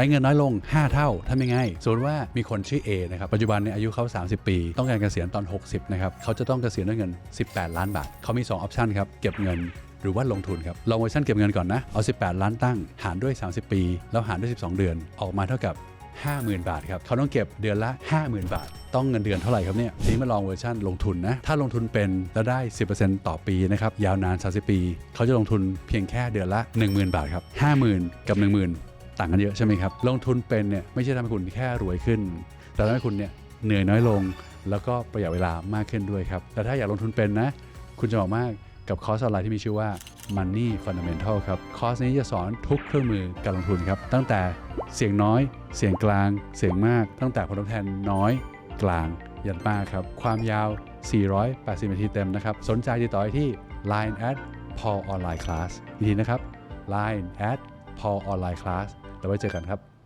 ช้เงินน้อยลง 5 เท่าทำยังไงสมมติว่ามีคนชื่อ A นะครับปัจจุบันเนี่ยอายุเขา 30 ปี ต้องการเกษียณตอน 60 นะครับเขาจะต้องเกษียณด้วยเงิน 18 ล้านบาทเขามี 2 ออปชันครับเก็บเงินหรือว่าลงทุนครับลองเวอร์ชันเก็บเงินก่อนนะ เอา 18 ล้านตั้ง หารด้วย 30 ปี แล้วหารด้วย 12 เดือน ออกมาเท่ากับ 50,000 บาทครับ เขาต้องเก็บเดือนละ 50,000 บาท ต้องเงินเดือนเท่าไหร่ครับเนี่ย ทีนี้มาลองเวอร์ชันลงทุนนะ ถ้าลงทุนเป็นแล้วได้ 10%ต่อปีนะครับ ยาวนาน 30 ปี เขาจะลงทุนเพียงแค่เดือนละ 10,000 บาทครับ 50,000 กับ 10,000 ต่างกันเยอะใช่ไหมครับ ลงทุนเป็นเนี่ยไม่ใช่ทำให้คุณแค่รวยขึ้น แต่ทำให้คุณเนี่ยเหนื่อยน้อยลง แล้วก็ประหยัดเวลามากขึ้นด้วยครับ แต่ถ้าอยากลงทุนเป็นนะ คุณจะเหมาะมากกับคอร์สออนไลน์ที่มีชื่อว่า Money Fundamental ครับ คอร์สนี้จะสอนทุกเครื่องมือการลงทุนครับ ตั้งแต่เสียงน้อย เสียงกลาง เสียงมาก ตั้งแต่ผลตอบแทนน้อยกลางยันมากครับ ความยาว 480 นาทีเต็มนะครับ สนใจติดต่อที่ Line at Paul Online Class อีกทีนะครับ Line at พอออนไลน์คลาสแล้วไว้เจอกันครับ